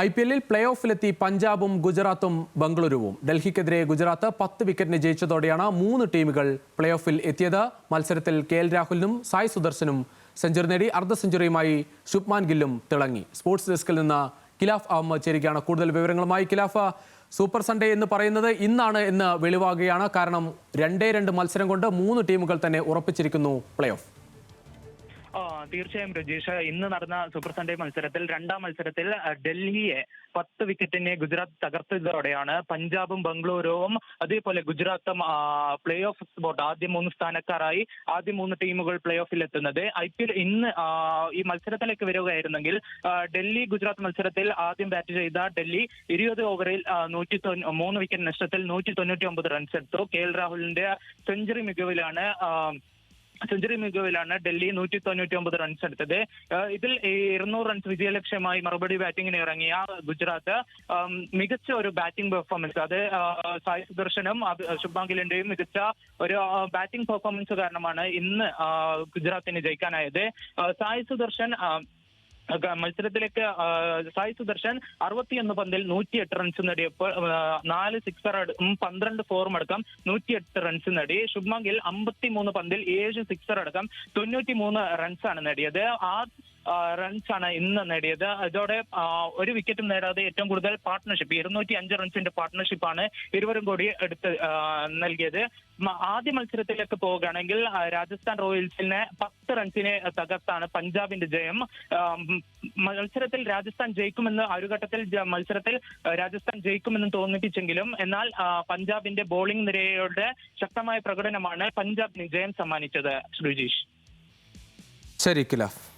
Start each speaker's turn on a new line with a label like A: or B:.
A: I P എല്ലിൽ play ഓഫിലെത്തി പഞ്ചാബും ഗുജറാത്തും ബംഗളൂരുവും. ഡൽഹിക്കെതിരെ ഗുജറാത്ത് പത്ത് വിക്കറ്റിന് ജയിച്ചതോടെയാണ് മൂന്ന് ടീമുകൾ പ്ലേ ഓഫിൽ എത്തിയത്. മത്സരത്തിൽ കെ എൽ രാഹുലിനും സായ് സുദർശനും സെഞ്ചുറി നേടി അർദ്ധ സെഞ്ചുറിയുമായി ശുഭ്മാൻ ഗില്ലും തിളങ്ങി. സ്പോർട്സ് ഡെസ്കിൽ നിന്ന് കിലാഫ് അഹമ്മദ് ചേരുകയാണ് കൂടുതൽ വിവരങ്ങളുമായി. കിലാഫ് സൂപ്പർ സൺഡേ എന്ന് പറയുന്നത് ഇന്നാണ് എന്ന് വെളിവാകുകയാണ്. കാരണം രണ്ടേ രണ്ട് മത്സരം കൊണ്ട് മൂന്ന് ടീമുകൾ തന്നെ ഉറപ്പിച്ചിരിക്കുന്നു പ്ലേ ഓഫ്
B: തീർച്ചയായും രജീഷ് ഇന്ന് നടന്ന സൂപ്പർ സൺഡേ മത്സരത്തിൽ രണ്ടാം മത്സരത്തിൽ ഡൽഹിയെ പത്ത് വിക്കറ്റിനെ ഗുജറാത്ത് തകർത്തതോടെയാണ് പഞ്ചാബും ബംഗളൂരുവും അതേപോലെ ഗുജറാത്തും പ്ലേ ഓഫ് സ്പോട്ട് ആദ്യ മൂന്ന് സ്ഥാനക്കാരായി ആദ്യ മൂന്ന് ടീമുകൾ പ്ലേ ഓഫിൽ എത്തുന്നത്. ഐ പി എൽ ഇന്ന് ഈ മത്സരത്തിലേക്ക് വരികയായിരുന്നെങ്കിൽ ഡൽഹി ഗുജറാത്ത് മത്സരത്തിൽ ആദ്യം ബാറ്റ് ചെയ്ത ഡൽഹി ഇരുപത് ഓവറിൽ നൂറ്റി മൂന്ന് വിക്കറ്റ് നഷ്ടത്തിൽ നൂറ്റി തൊണ്ണൂറ്റി ഒമ്പത് റൺസ് എടുത്തു. കെ എൽ രാഹുലിന്റെ സെഞ്ചുറി മികവിലാണ് സെഞ്ചുറി മികവിലാണ് ഡൽഹി നൂറ്റി തൊണ്ണൂറ്റി ഒമ്പത് റൺസ് എടുത്തത് ഇതിൽ ഇരുന്നൂറ് റൺസ് വിജയലക്ഷ്യമായി മറുപടി ബാറ്റിംഗിന് ഇറങ്ങിയ ഗുജറാത്ത് മികച്ച ഒരു ബാറ്റിംഗ് പെർഫോമൻസ് അത് സായി സുദർശനും ശുഭാങ്കിലിന്റെയും മികച്ച ഒരു ബാറ്റിംഗ് പെർഫോമൻസ് കാരണമാണ് ഇന്ന് ഗുജറാത്തിന് ജയിക്കാനായത്. സായി സുദർശൻ മത്സരത്തിലേക്ക് സായി സുദർശൻ അറുപത്തിയൊന്ന് പന്തിൽ നൂറ്റിയെട്ട് റൺസ് നേടിയപ്പോൾ നാല് സിക്സർ പന്ത്രണ്ട് ഫോറും അടക്കം നൂറ്റിയെട്ട് റൺസ് നേടി. ശുഭ്മാൻ ഗിൽ അമ്പത്തിമൂന്ന് പന്തിൽ ഏഴ് സിക്സർ അടക്കം തൊണ്ണൂറ്റി മൂന്ന് റൺസാണ് നേടിയത്. ആ റൺസ് ആണ് ഇന്ന് നേടിയത്. അതോടെ ഒരു വിക്കറ്റും നേടാതെ ഏറ്റവും കൂടുതൽ പാർട്ട്ണർഷിപ്പ് ഇരുന്നൂറ്റി അഞ്ച് റൺസിന്റെ പാർട്ട്ണർഷിപ്പാണ് ഇരുവരും കൂടി എടുത്ത് നൽകിയത്. ആദ്യ മത്സരത്തിലേക്ക് പോവുകയാണെങ്കിൽ രാജസ്ഥാൻ റോയൽസിനെ പത്ത് റൺസിനെ തകർത്താണ് പഞ്ചാബിന്റെ ജയം. മത്സരത്തിൽ രാജസ്ഥാൻ ജയിക്കുമെന്ന് ഒരു ഘട്ടത്തിൽ മത്സരത്തിൽ രാജസ്ഥാൻ ജയിക്കുമെന്ന് തോന്നിപ്പിച്ചെങ്കിലും എന്നാൽ പഞ്ചാബിന്റെ ബോളിംഗ് നിരയുടെ ശക്തമായ പ്രകടനമാണ് പഞ്ചാബിന് ജയം സമ്മാനിച്ചത്. ശ്രുജീഷ്.
A: ശരി കിലാഫ്.